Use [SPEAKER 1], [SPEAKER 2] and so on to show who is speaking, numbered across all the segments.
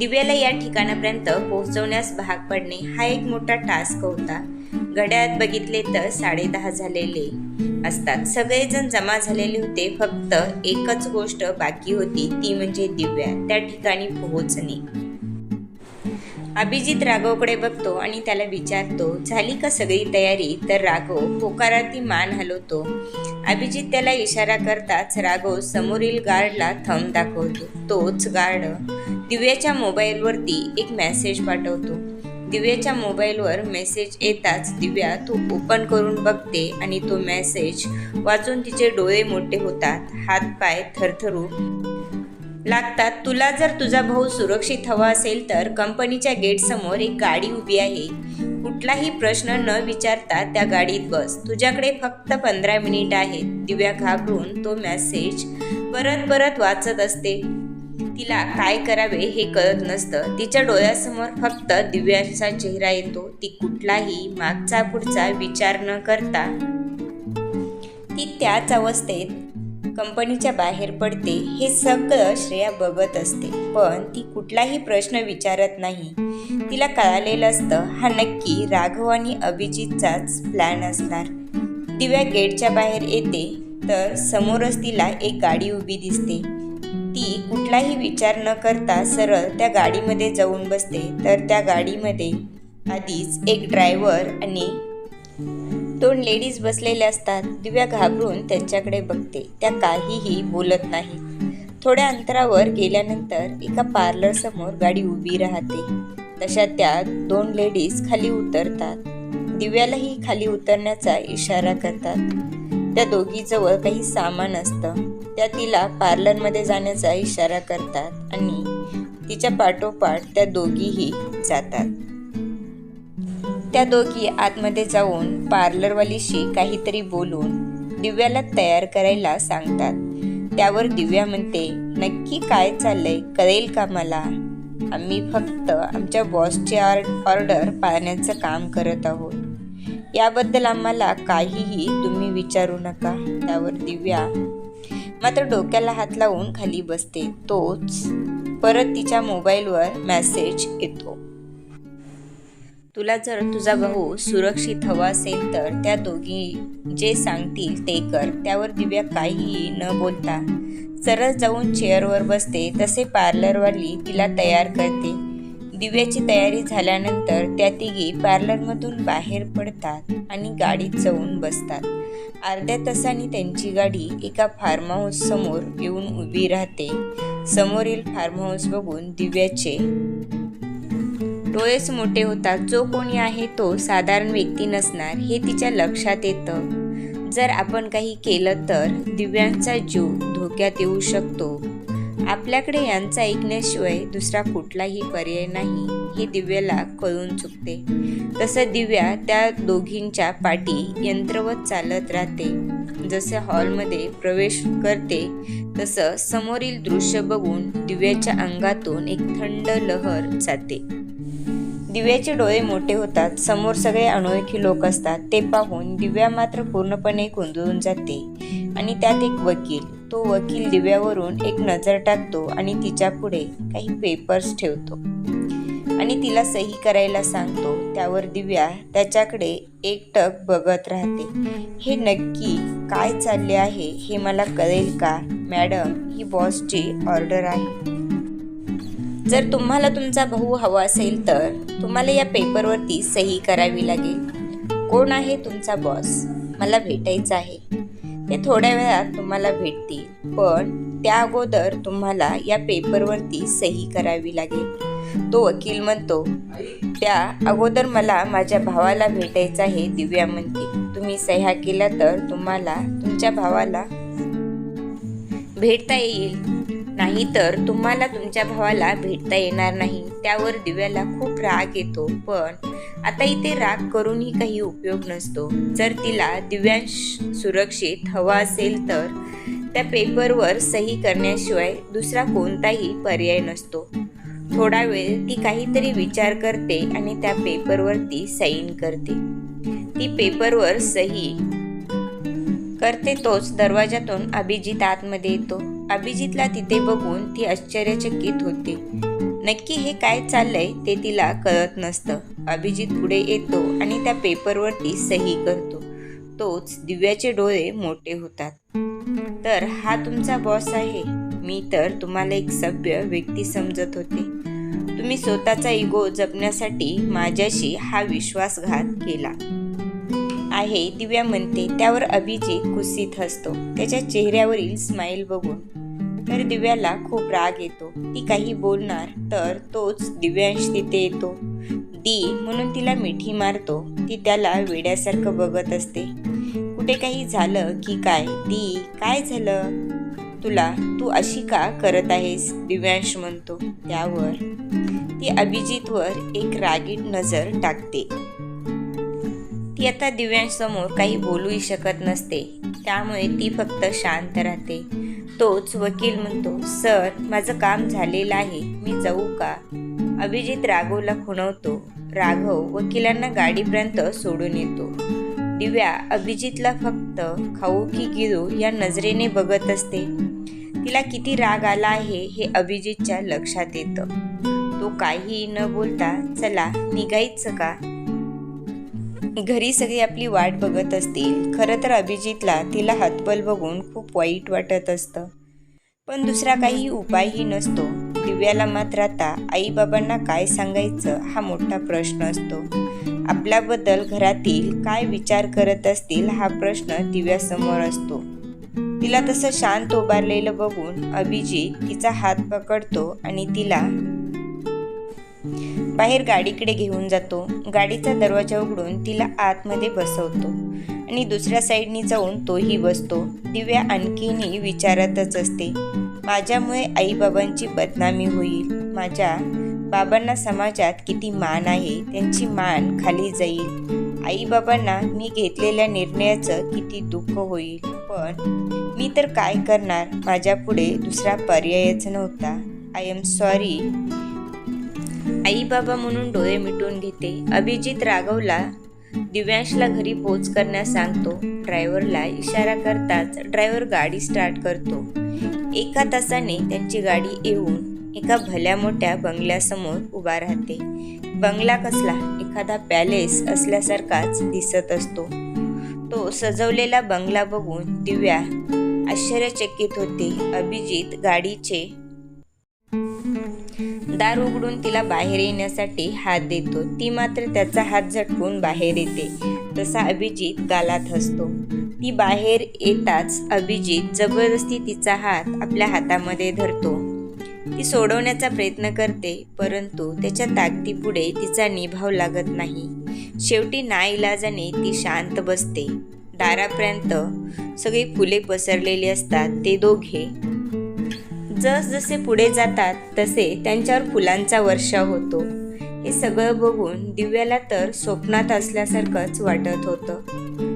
[SPEAKER 1] दिव्याला या ठिकाणापर्यंत पोहोचवण्यास भाग पडणे हा एक मोठा टास्क होता. घड्याळात बघितले तर साडेदहा झालेले असतात. सगळेजण जमा झालेले होते. फक्त एकच गोष्ट बाकी होती ती म्हणजे दिव्या. त्या ठिकाणी पोहोचणे. अभिजित राघवकडे बघतो आणि त्याला विचारतो झाली का सगळी तयारी? तर राघव होकाराती मान हलवतो. अभिजित त्याला इशारा करताच राघव समोरील गार्डला थंब दाखवतो. तोच गार्ड. दिव्याच्या मोबाईलवरती एक मेसेज पाठवतो. दिव्याच्या मोबाईलवर मेसेज येताच दिव्या तो ओपन करून बघते आणि तो मेसेज वाचून तिचे डोळे मोठे होतात. हात पाय थरथरू लागतात. तुला जर तुझा भाऊ सुरक्षित हवा असेल तर कंपनीच्या गेटसमोर एक गाडी उभी आहे. कुठलाही प्रश्न न विचारता त्या गाडीत बस. तुझ्याकडे फक्त पंधरा मिनिट आहेत. दिव्या घाबरून तो मेसेज परत परत वाचत असते. तिला काय करावे हे कळत नसतं. तिच्या डोळ्यासमोर फक्त दिव्याचा चेहरा येतो. ती कुठलाही मागचा पुढचा विचार न करता ती त्याच अवस्थेत कंपनीच्या बाहेर पडते हे सगळं श्रेया बघत असते. पण ती कुठलाही प्रश्न विचारत नाही. तिला कळालेलं असतं हा नक्की राघव आणि अभिजितचाच प्लॅन असणार. दिव्या गेटच्या बाहेर येते तर समोरच तिला एक गाडी उभी दिसते. ती कुठलाही विचार न करता सरळ त्या गाडीमध्ये जाऊन बसते. तर त्या गाडीमध्ये आधीच एक ड्रायव्हर आणि दोन लेडीज बसलेल्या असतात. दिव्या घाबरून त्यांच्याकडे बघते. त्या काहीही बोलत नाही. थोड्या अंतरावर गेल्यानंतर एका पार्लर समोर गाडी उभी राहते. तशा त्या दोन लेडीज खाली उतरतात. दिव्यालाही खाली उतरण्याचा इशारा करतात. त्या दोघीजवळ काही सामान असतं. त्या तिला पार्लरमध्ये जाण्याचा इशारा करतात आणि तिच्या पाठोपाठ त्या दोघीही जातात. त्या दोघी आतमध्ये जाऊन पार्लरवालीशी काहीतरी बोलून दिव्याला तयार करायला सांगतात. त्यावर दिव्या म्हणते नक्की काय चाललंय? कळेल का मला? आम्ही फक्त आमच्या बॉसची ऑर्डर पाळण्याचं काम करत आहोत. याबद्दल आम्हाला काहीही तुम्ही विचारू नका. त्यावर दिव्या मात्र डोक्याला हात लावून खाली बसते. तोच परत तिच्या मोबाईलवर मेसेज येतो. तुला जर तुझा भाऊ सुरक्षित हवा असेल तर त्या दोघी जे सांगतील ते कर. त्यावर दिव्या काहीही न बोलता सरळ जाऊन चेअरवर बसते. तसे पार्लरवाली तिला तयार करते. दिव्याची तयारी झाल्यानंतर त्या तिघी पार्लरमधून बाहेर पडतात आणि गाडीत जाऊन बसतात. अर्ध्या तासाने त्यांची गाडी एका फार्म हाऊस समोर येऊन उभी राहते. समोरील फार्म हाऊस बघून दिव्याचे डोळेच मोठे होतात. जो कोणी आहे तो साधारण व्यक्ती नसणार हे तिच्या लक्षात येतं. जर आपण काही केलं तर दिव्यांचा जीव धोक्यात येऊ शकतो. आपल्याकडे यांचा ऐकण्याशिवाय दुसरा कुठलाही पर्याय नाही हे दिव्याला कळून चुकते. तसं दिव्या त्या दोघींच्या पाठी यंत्रवत चालत राहते. जसे हॉलमध्ये प्रवेश करते तसं समोरील दृश्य बघून दिव्याच्या अंगातून एक थंड लहर जाते. दिव्याचे डोळे मोठे होतात. समोर सगळे अनोळखी लोक असतात. ते पाहून दिव्या मात्र पूर्णपणे गोंधळून जाते. आणि त्यात एक वकील. तो वकील दिव्यावरून एक नजर टाकतो आणि तिच्या पुढे काही पेपर्स ठेवतो. आणि तिला सही करायला सांगतो. त्यावर दिव्या त्याच्याकडे एकटक बघत राहते. हे नक्की काय चालले आहे हे मला कळेल का? मॅडम ही बॉसची ऑर्डर आहे. जर तुम्हाला तुमचा भाऊ हवा असेल तर तुम्हाला या पेपरवरती सही करावी लागेल. कोण आहे तुमचा बॉस मला भेटायचं आहे. ते थोड्या वेळात तुम्हाला भेटतील पण त्या अगोदर तुम्हाला या पेपरवरती सही करावी लागेल. तो वकील म्हणतो त्या अगोदर मला माझ्या भावाला भेटायचं आहे दिव्या म्हणते. तुम्ही सह्या केल्या तर तुम्हाला तुमच्या भावाला भेटता येईल. नाही तर तुम्हाला तुमच्या भावाला भेटता येणार नाही. त्यावर दिव्याला खूप राग येतो. पण आता इथे राग करूनही काही उपयोग नसतो. जर तिला दिव्यांश सुरक्षित हवा असेल तर त्या पेपरवर सही करण्याशिवाय दुसरा कोणताही पर्याय नसतो. थोडा वेळ ती काहीतरी विचार करते आणि त्या पेपरवरती साईन करते. ती पेपरवर सही करते तोच दरवाजातून अभिजित आतमध्ये येतो. अभिजितला तिथे बघून ती आश्चर्यचकित होते. नक्की हे काय चाललंय ते तिला कळत नसतं. अभिजित पुढे येतो आणि त्या पेपरवरती सही करतो. तोच दिव्याचे डोळे मोठे होतात. तर हा तुमचा बॉस आहे. मी तर तुम्हाला एक सभ्य व्यक्ती समजत होते. तुम्ही स्वतःचा इगो जपण्यासाठी माझ्याशी हा विश्वासघात केला. आहे दिव्या म्हणते त्यावर अभिजित कुस्सीत हसतो. त्याच्या चेहऱ्यावरील स्माईल बघून. तर दिव्याला खूप राग येतो. ती काही बोलणार तर तोच दिव्यांश तिथे येतो. दी म्हणून तिला मिठी मारतो. ती त्याला वेड्यासारखं बघत असते. कुठे काही झालं की काय? दी काय झालं? तुला तू अशी का करत आहेस? दिव्यांश म्हणतो. त्यावर. ती अभिजितवर एक रागीट नजर टाकते. ती आता दिव्यांसमोर काही बोलूही शकत नसते. त्यामुळे ती फक्त शांत राहते. तोच वकील म्हणतो सर माझं काम झालेलं आहे. मी जाऊ का? अभिजित राघवला खुणवतो. राघव वकिलांना गाडीपर्यंत सोडून येतो. दिव्या अभिजितला फक्त खाऊ की गिरू या नजरेने बघत असते. तिला किती राग आला आहे हे अभिजितच्या लक्षात येतं. तो काही न बोलता चला निघायचं का? घरी सगळी आपली वाट बघत असतील. खरं तर अभिजितला तिला हातबल बघून खूप वाईट वाटत असतं. पण दुसरा काही उपायही नसतो. दिव्याला मात्र आता आईबाबांना काय सांगायचं हा मोठा प्रश्न असतो. आपल्याबद्दल घरातील काय विचार करत असतील हा प्रश्न दिव्यासमोर असतो. तिला तसं शांत उभारलेलं बघून अभिजित तिचा हात पकडतो आणि तिला बाहेर गाडीकडे घेऊन जातो. गाडीचा दरवाजा उघडून तिला आतमध्ये बसवतो. आणि दुसऱ्या साईडनी जाऊन तोही बसतो. दिव्या आणखीनही विचारतच असते माझ्यामुळे आईबाबांची बदनामी होईल. माझ्या बाबांना समाजात किती मान आहे त्यांची मान खाली जाईल. आईबाबांना मी घेतलेल्या निर्णयाचं किती दुःख होईल. पण मी तर काय करणार? माझ्यापुढे दुसरा पर्यायच नव्हता. आय एम सॉरी आई बाबा म्हणून डोळे मिटून घेते. अभिजित राघवला दिव्यांशला घरी पोच करण्यास सांगतो. ड्रायव्हरला इशारा करताच ड्रायव्हर गाडी स्टार्ट करतो. एका तासाने त्यांची गाडी येऊन एका भल्या मोठ्या बंगल्यासमोर उभा राहते. बंगला कसला? एखादा पॅलेस असल्यासारखाच दिसत असतो. तो सजवलेला बंगला बघून दिव्या आश्चर्यचकित होते. अभिजित गाडीचे दार उघडून तिला बाहेर येण्यासाठी हात देतो. ती मात्र त्याचा हात झटकून बाहेर येते. तसा अभिजित गालात हसतो. ती बाहेर येताच अभिजित जबरदस्ती तिचा हात आपल्या हातामध्ये धरतो. ती सोडवण्याचा प्रयत्न करते परंतु त्याच्या ताकदीपुढे तिचा निभाव लागत नाही. शेवटी नाईलाजाने ती शांत बसते. दारापर्यंत सगळी फुले पसरलेली असतात ते दोघे. जसजसे पुढे जातात तसे त्यांच्यावर फुलांचा वर्षाव होतो. हे सगळं बघून दिव्याला तर स्वप्नात असल्यासारखंच वाटत होतं.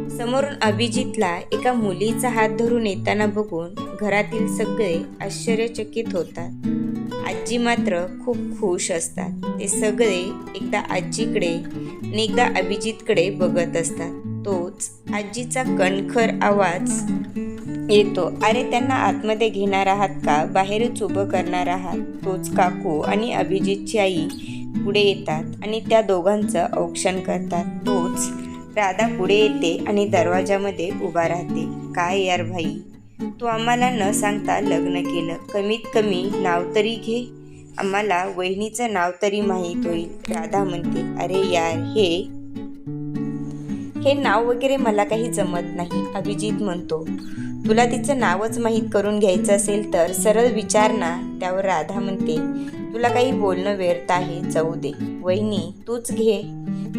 [SPEAKER 1] समोरून अभिजितला एका मुलीचा हात धरून येताना बघून घरातील सगळे आश्चर्यचकित होतात. आजी मात्र खूप खुश असतात. ते सगळे एकदा आजीकडे आणि एकदा अभिजितकडे बघत असतात. तोच आजीचा कणखर आवाज. येतो. अरे त्यांना आतमध्ये घेणार आहात का? बाहेरच उभं करणार आहात. तोच काकू आणि अभिजितची आई पुढे येतात आणि त्या दोघांचं औक्षण करतात. तोच राधा पुढे येते आणि दरवाजामध्ये उभा राहते. काय यार भाई? तू आम्हाला न सांगता लग्न केलं. कमीत कमी नाव तरी घे. आम्हाला वहिनीचं नाव तरी माहीत होईल. राधा म्हणते अरे यार हे हे नाव वगैरे मला काही जमत नाही अभिजित म्हणतो. तुला तिचं नावच माहीत करून घ्यायचं असेल तर सरळ विचार ना त्यावर राधा म्हणते. तुला काही बोलणं व्यर्थ आहे जाऊ दे. वहिनी तूच घे.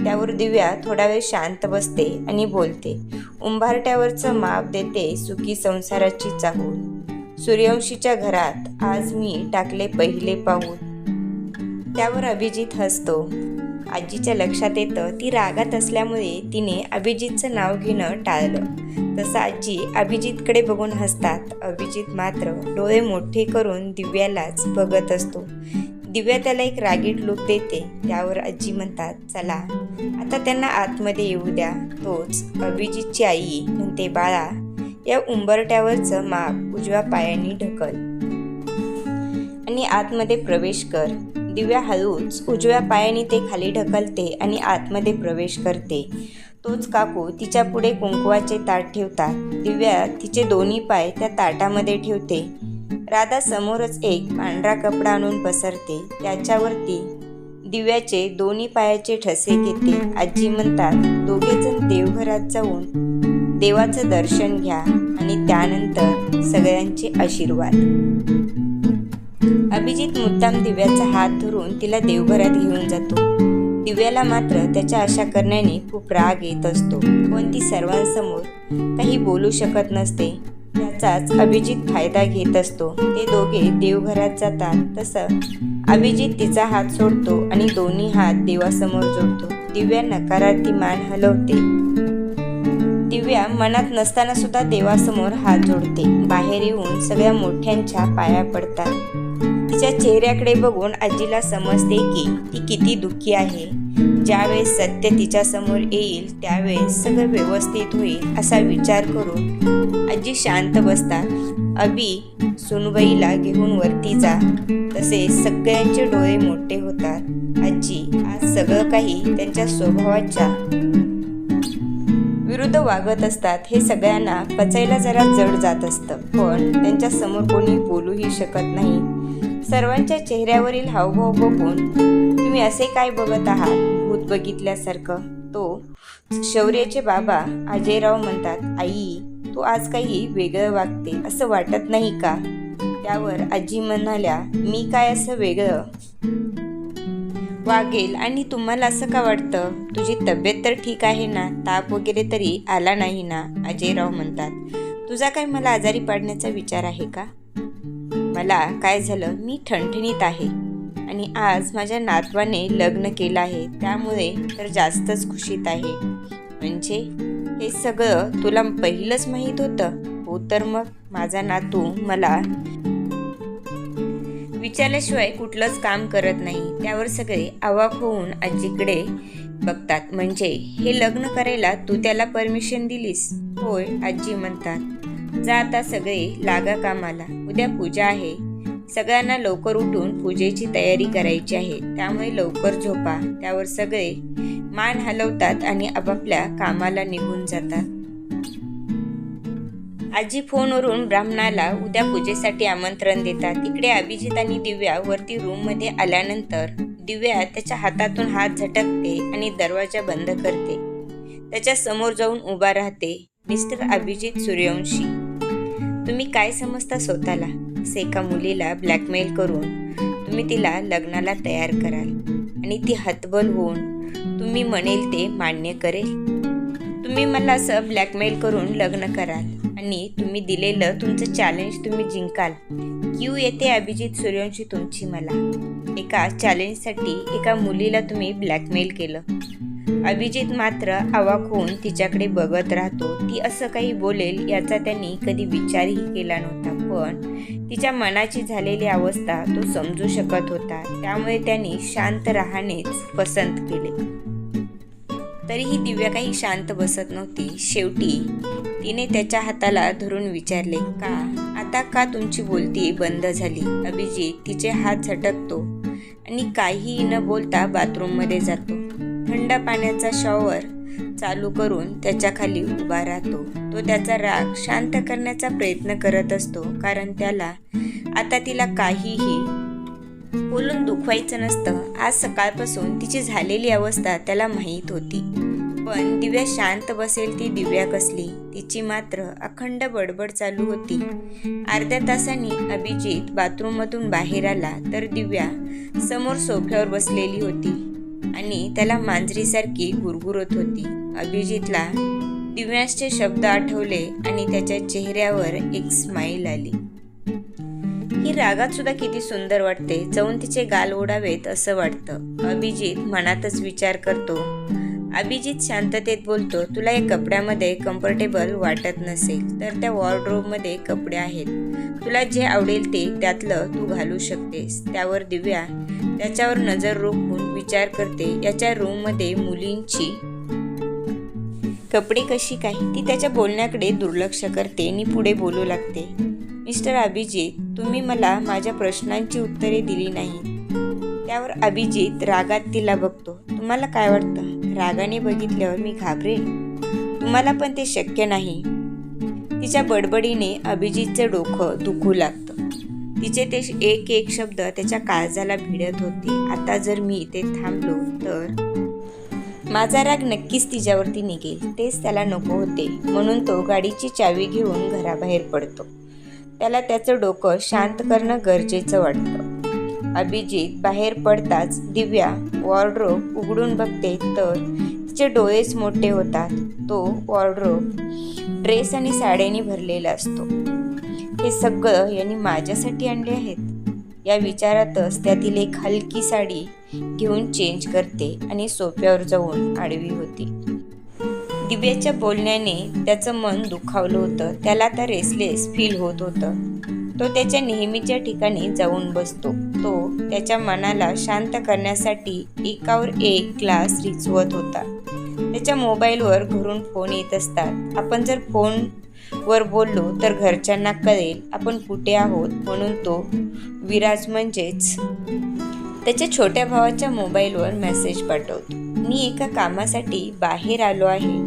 [SPEAKER 1] त्यावर दिव्या थोडा वेळ शांत बसते आणि बोलते. उंभारट्यावरचं माप देते सुखी संसाराची चाहूल. सूर्यवंशीच्या घरात आज मी टाकले पहिले पाहून त्यावर अभिजित हसतो. आजीच्या लक्षात येतं ती रागात असल्यामुळे तिने अभिजितचं नाव घेणं टाळलं. तसं आजी अभिजितकडे बघून हसतात. अभिजित मात्र डोळे मोठे करून दिव्यालाच बघत असतो. दिव्या त्याला एक रागीट लूक देते. त्यावर आजी म्हणतात चला आता त्यांना आतमध्ये येऊ द्या. तोच अभिजितची आई म्हणते बाळा या उंबरट्यावरचं माप उजव्या पायाने ढकल आणि आतमध्ये प्रवेश कर. दिव्या हळूच उजव्या पायाने ते खाली ढकलते आणि आतमध्ये प्रवेश करते. तोच काकू तिच्या पुढे कुंकवाचे ताट ठेवतात. दिव्या तिचे दोन्ही पाय त्या ताटामध्ये ठेवते. राधा समोरच एक पांढरा कपडा आणून पसरते. त्याच्यावरती दिव्याचे दोन्ही पायाचे ठसे घेते. आजी म्हणतात दोघेजण देवघरात जाऊन देवाचं दर्शन घ्या आणि त्यानंतर सगळ्यांचे आशीर्वाद. अभिजित मुद्दाम दिव्याचा हात धरून तिला देवघरात घेऊन जातो. दिव्याला मात्र त्याच्या अशा करण्याने खूप राग येत असतो. पण ती सर्वांसमोर काही बोलू शकत नसते. त्याचाच अभिजित फायदा घेत असतो. ते दोघे देवघरात जातात. तसं अभिजित तिचा हात सोडतो आणि दोन्ही हात देवासमोर जोडतो. दिव्या नकारार्थी मान हलवते. दिव्या मनात नसताना सुद्धा देवासमोर हात जोडते. बाहेर येऊन सगळ्या मोठ्यांच्या पाया पडतात. तिच्या चेहऱ्याकडे बघून आजीला समजते की ती किती दुःखी आहे. ज्यावेळेस सत्य तिच्या समोर येईल त्यावेळेस सगळं व्यवस्थित होईल असा विचार करून आजी शांत बसतात. अबी सुनबाईला घेऊन वरती जा. तसे सगळ्यांचे डोळे मोठे होतात. आजी आज सगळं काही त्यांच्या स्वभावाच्या विरुद्ध वागत असतात. हे सगळ्यांना पचायला जरा जड जात असतं. पण त्यांच्यासमोर कोणी बोलूही शकत नाही. सर्वांच्या चेहऱ्यावरील हावभाव बघून तुम्ही असे काय बघत आहात? भूत बघितल्यासारखं? तो शौर्याचे बाबा अजयराव म्हणतात आई तू आज काही वेगळं वागते असं वाटत नाही का? त्यावर आजी म्हणाल्या मी काय असं वेगळं वागेल आणि तुम्हाला असं का वाटतं? तुझी तब्येत तर ठीक आहे ना? ताप वगैरे तरी आला नाही ना? अजयराव म्हणतात तुझा काय मला आजारी पाडण्याचा विचार आहे का? मला काय झालं? मी ठणठणीत आहे. आणि आज माझ्या नातवाने लग्न केलं आहे. त्यामुळे तर जास्तच खुशीत आहे. म्हणजे हे सगळं तुला पहिलंच माहीत होतं? हो तर मग माझा नातू मला विचारल्याशिवाय कुठलंच काम करत नाही. त्यावर सगळे आवाक होऊन आजीकडे बघतात. म्हणजे हे लग्न करायला तू त्याला परमिशन दिलीस? होय आजी म्हणतात. जा आता सगळे लागा कामाला. उद्या पूजा आहे. सगळ्यांना लवकर उठून पूजेची तयारी करायची आहे. त्यामुळे लवकर झोपा. त्यावर सगळे मान हलवतात आणि आपापल्या कामाला निघून जातात. आजी फोनवरून ब्राह्मणाला उद्या पूजेसाठी आमंत्रण देतात. तिकडे अभिजित आणि दिव्या वरती रूममध्ये आल्यानंतर दिव्या त्याच्या हातातून हात झटकते आणि दरवाजा बंद करते. त्याच्यासमोर जाऊन उभा राहते मिस्टर अभिजित सूर्यवंशी. तुम्ही काय समजता स्वतःला? असं एका मुलीला ब्लॅकमेल करून तुम्ही तिला लग्नाला तयार कराल आणि ती हतबल होऊन तुम्ही म्हणेल ते मान्य करेल. तुम्ही मला असं ब्लॅकमेल करून लग्न कराल आणि तुम्ही दिलेलं तुमचं चॅलेंज तुम्ही जिंकाल. क्यू येते अभिजित सूर्यवंशी तुमची मला. एका चॅलेंजसाठी एका मुलीला तुम्ही ब्लॅकमेल केलं. अभिजित मात्र आवाक होऊन तिच्याकडे बघत राहतो. ती असं काही बोलेल याचा त्यांनी कधी विचारही केला नव्हता. पण तिच्या मनाची झालेली अवस्था तो समजू शकत होता. त्यामुळे त्यांनी शांत राहणेच पसंत केले. तरीही दिव्या काही शांत बसत नव्हती. शेवटी तिने त्याच्या हाताला धरून विचारले का? आता का तुमची बोलती बंद झाली? अभिजित तिचे हात झटकतो आणि काहीही न बोलता बाथरूममध्ये जातो. थंड पाण्याचा शॉवर चालू करून त्याच्याखाली उभा राहतो. तो त्याचा राग शांत करण्याचा प्रयत्न करत असतो कारण त्याला आता तिला काहीही बोलून दुखवायचं नसतं. आज सकाळपासून तिची झालेली अवस्था त्याला माहीत होती. पण दिव्या शांत बसेल ती दिव्या कसली तिची मात्र अखंड बडबड चालू होती. अर्ध्या तासांनी अभिजित बाथरूममधून बाहेर आला तर दिव्या समोर सोफ्यावर बसलेली होती. आणि त्याला मांजरीसारखी गुरगुरत होती. अभिजितला दिव्यांशचे शब्द आठवले आणि त्याच्या चेहऱ्यावर एक स्माईल आली. ही रागात सुद्धा किती सुंदर वाटते जाऊन तिचे गाल ओढावेत असं वाटतं अभिजित मनातच विचार करतो. अभिजित शांततेत बोलतो तुला या कपड्यामध्ये कम्फर्टेबल वाटत नसेल तर त्या वॉर्डरोबमध्ये कपडे आहेत. तुला जे आवडेल ते त्यातलं तू घालू शकतेस. त्यावर दिव्या त्याच्यावर नजर रोखून विचार करते. याच्या रूममध्ये मुलींची कपडे कशी काय? ती त्याच्या बोलण्याकडे दुर्लक्ष करते आणि पुढे बोलू लागते. मिस्टर अभिजित तुम्ही मला माझ्या प्रश्नांची उत्तरे दिली नाहीत. त्यावर अभिजित रागात तिला बघतो. तुम्हाला काय वाटतं? रागाने बघितल्यावर मी घाबरेल तुम्हाला पण ते शक्य नाही. तिच्या बडबडीने अभिजितचं डोकं दुखू लागतं. तिचे ते एक एक शब्द त्याच्या काळजाला भिडत होते. आता जर मी इथे थांबलो तर? माझा राग नक्कीच तिच्यावरती निघेल. तेच त्याला नको होते. म्हणून तो गाडीची चावी घेऊन घराबाहेर पडतो. त्याला त्याचं डोकं शांत करणं गरजेचं वाटतं. अभिजित बाहेर पडताच दिव्या वॉर्ड्रोब उघडून बघते तर तिचे डोळेच मोठे होतात. तो वॉर्ड्रोब ड्रेस आणि साड्यांनी भरलेला असतो. हे सगळं यांनी माझ्यासाठी आणले आहेत. या विचारातच त्यातील एक हलकी साडी घेऊन चेंज करते आणि सोप्यावर जाऊन आडवी होती. दिव्याच्या बोलण्याने त्याचं मन दुखावलं होतं. त्याला आता रेसलेस फील होत होतं. तो त्याच्या नेहमीच्या ठिकाणी जाऊन बसतो. तो त्याच्या मनाला शांत करण्यासाठी एकावर एक क्लास रिचवत होता. त्याच्या मोबाईलवर घरून फोन येत असतात. आपण जर फोन वर बोललो तर घरच्यांना कळेल आपण कुठे आहोत म्हणून तो विराज म्हणजेच त्याच्या छोट्या भावाच्या मोबाईलवर मेसेज पाठवतो. मी एका कामासाठी बाहेर आलो आहे.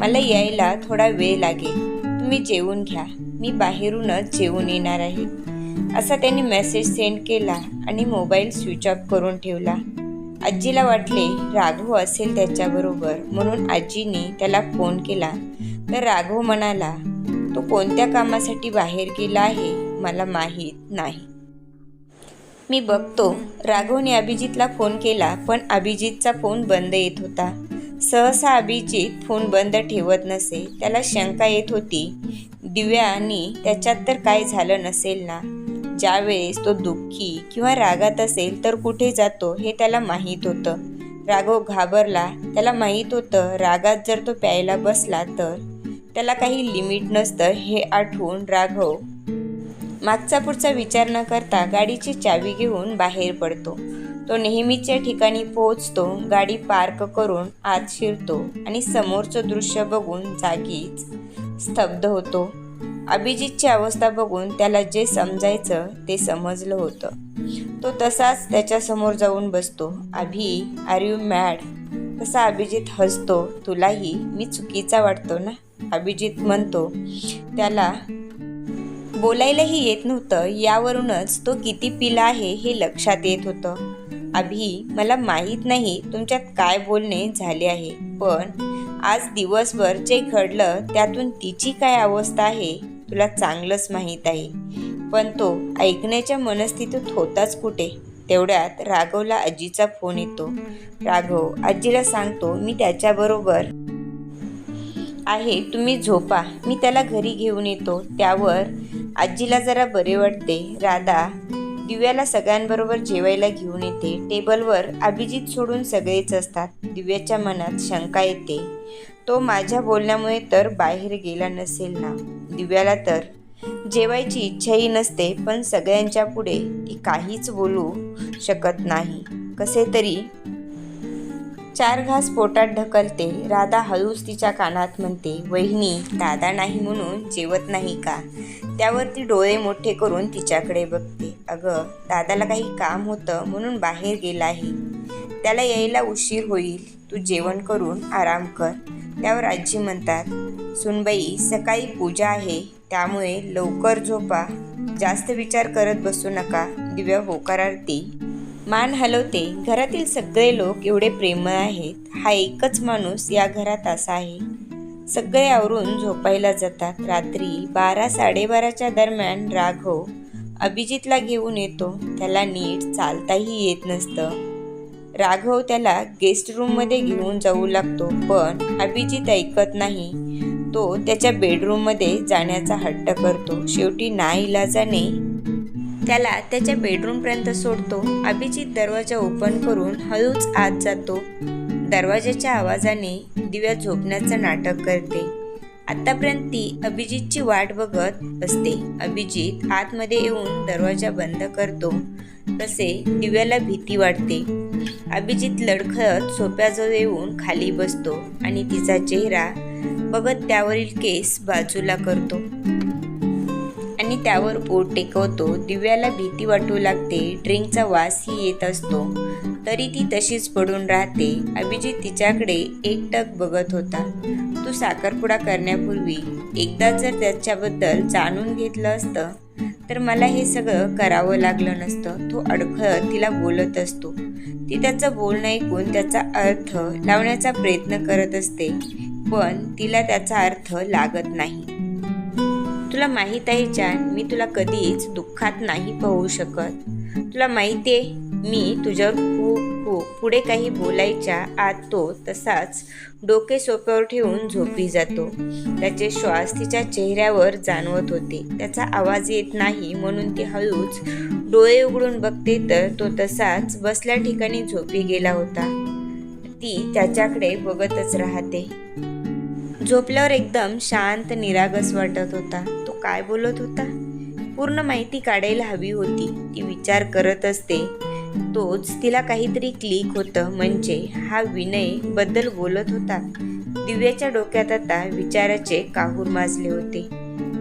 [SPEAKER 1] मला यायला थोडा वेळ लागेल. तुम्ही जेवून घ्या. मी बाहेरूनच जेवून येणार आहे. असा त्याने मेसेज सेंड केला आणि मोबाईल स्विच ऑफ करून ठेवला. आजीला वाटले राघव असेल त्याच्याबरोबर म्हणून आजीने त्याला फोन केला. तर राघव म्हणाला तो कोणत्या कामासाठी बाहेर गेला आहे मला माहीत नाही. मी बघतो. राघवने अभिजितला फोन केला पण अभिजितचा फोन बंद येत होता. सहसा अभिजित फोन बंद ठेवत नसे त्याला शंका येत होती दिव्यानी त्याच्यात तर काय झालं नसेल ना? ज्यावेळेस तो दुःखी किंवा रागात असेल तर कुठे जातो हे त्याला माहीत होतं. राघव घाबरला. त्याला माहीत होतं रागात जर तो प्यायला बसला तर? त्याला काही लिमिट नसतं हे आठवून राघव मागचा पुढचा विचार न करता गाडीची चावी घेऊन बाहेर पडतो. तो नेहमीच्या ठिकाणी पोहोचतो गाडी पार्क करून आत शिरतो आणि समोरचं दृश्य बघून जागीच स्तब्ध होतो. अभिजितची अवस्था बघून त्याला जे समजायचं ते समजलं होतं. तो तसाच त्याच्यासमोर जाऊन बसतो. अभि आर यू मॅड तसा अभिजित हसतो तुलाही मी चुकीचा वाटतो ना? अभिजित म्हणतो त्याला बोलायलाही येत नव्हतं. यावरूनच तो किती पिला आहे हे लक्षात येत होतं. अभि मला माहीत नाही तुमच्यात काय बोलणे झाले आहे पण आज दिवसभर जे घडलं त्यातून तिची काय अवस्था आहे तुला चांगलंच माहीत आहे. पण तो ऐकण्याच्या मनस्थितीत होताच कुठे? तेवढ्यात राघवला आजीचा फोन येतो. राघव आजीला सांगतो मी त्याच्याबरोबर आहे. तुम्ही झोपा. मी त्याला घरी घेऊन येतो. त्यावर आजीला जरा बरे वाटते. राधा दिव्याला सगळ्यांबरोबर जेवायला घेऊन येते. टेबलवर अभिजित सोडून सगळेच असतात. दिव्याच्या मनात शंका येते. तो माझ्या बोलण्यामुळे तर बाहेर गेला नसेल ना? दिव्याला तर जेवायची इच्छाही नसते पण सगळ्यांच्या पुढे ती काहीच बोलू शकत नाही. कसे तरी? चार घास पोटात ढकलते. राधा हळूच तिच्या कानात म्हणते वहिनी दादा नाही म्हणून जेवत नाही का? त्यावर ती डोळे मोठे करून तिच्याकडे बघते. अगं दादाला काही काम होतं म्हणून बाहेर गेला आहे. त्याला यायला उशीर होईल. तू जेवण करून आराम कर. त्यावर आजी म्हणतात सुनबाई सकाळी पूजा आहे. त्यामुळे लवकर झोपा. जास्त विचार करत बसू नका दिव्या होकारार्थी. मान हलवते घरातील सगळे लोक एवढे प्रेमळ आहेत. हा एकच माणूस या घरात असा आहे. सगळे आवरून झोपायला जातात. रात्री बारा साडेबाराच्या दरम्यान राघव अभिजितला घेऊन येतो. त्याला नीट चालताही येत नसतं. राघव त्याला गेस्ट रूममध्ये घेऊन जाऊ लागतो पण अभिजित ऐकत नाही. तो त्याच्या बेडरूममध्ये जाण्याचा हट्ट करतो. शेवटी नाईलाजाने त्याला त्याच्या बेडरूमपर्यंत सोडतो. अभिजित दरवाजा ओपन करून हळूच आत जातो. दरवाजाच्या आवाजाने दिव्या झोपण्याचं नाटक करते. आतापर्यंत ती अभिजितची वाट बघत असते अभिजित आतमध्ये येऊन दरवाजा बंद करतो. तसे दिव्याला भीती वाटते. अभिजित लडखत सोप्याजवळ येऊन खाली बसतो आणि तिचा चेहरा बघत त्यावरील केस बाजूला करतो. आणि त्यावर पोट टेकवतो. दिव्याला भीती वाटू लागते. ड्रिंकचा वासही येत असतो. तरी ती तशीच पडून राहते. अभिजित तिच्याकडे एकटक बघत होता. तू साखरपुडा करण्यापूर्वी एकदा जर त्याच्याबद्दल जाणून घेतलं असतं तर मला हे सगळं करावं लागलं नसतं. तो अडखळत तिला बोलत असतो. ती त्याचं बोलणं ऐकून त्याचा अर्थ लावण्याचा प्रयत्न करत असते पण तिला त्याचा अर्थ लागत नाही. तुला माहीत आहे जान मी तुला कधीच दुःखात नाही पाहू शकत. तुला माहिती आहे मी तुझ्यावर खूप खूप पुढे काही बोलायच्या आत तो तसाच डोके सोप्यावर ठेवून झोपी जातो. त्याचे श्वास तिच्या चेहऱ्यावर जाणवत होते. त्याचा आवाज येत नाही म्हणून ती हळूच डोळे उघडून बघते तर तो तसाच बसल्या ठिकाणी झोपी गेला होता. ती त्याच्याकडे बघतच राहते. झोपल्यावर एकदम शांत निरागस वाटत होता. तो काय बोलत होता? पूर्ण माहिती काढायला हवी होती. ती विचार करत असते. तोच तिला काहीतरी क्लिक होतं म्हणजे हा विनयबद्दल बोलत होता. दिव्याच्या डोक्यात आता विचाराचे काहूर माजले होते.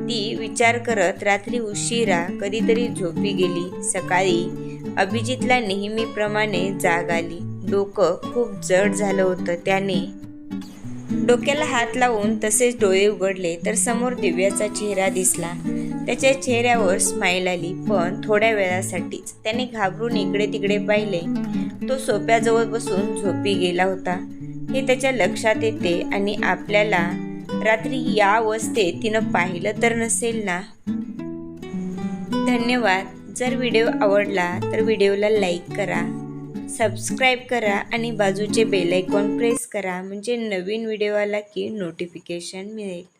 [SPEAKER 1] ती विचार करत रात्री उशिरा कधीतरी झोपी गेली. सकाळी अभिजितला नेहमीप्रमाणे जाग आली. डोकं खूप जड झालं होतं त्याने. डोक्याला हात लावून तसेच डोळे उघडले तर समोर दिव्याचा चेहरा दिसला. त्याच्या चेहऱ्यावर स्माईल आली. पण थोड्या वेळासाठीच त्याने घाबरून इकडे तिकडे पाहिले. तो सोप्याजवळ बसून झोपी गेला होता. हे त्याच्या लक्षात येते आणि आपल्याला रात्री या अवस्थेत तिनं पाहिलं तर नसेल ना? धन्यवाद. जर व्हिडिओ आवडला तर व्हिडिओला लाईक करा सबस्क्राईब करा आणि बाजूचे बेल आयकॉन प्रेस करा म्हणजे नवीन व्हिडिओ आला की नोटिफिकेशन मिळेल.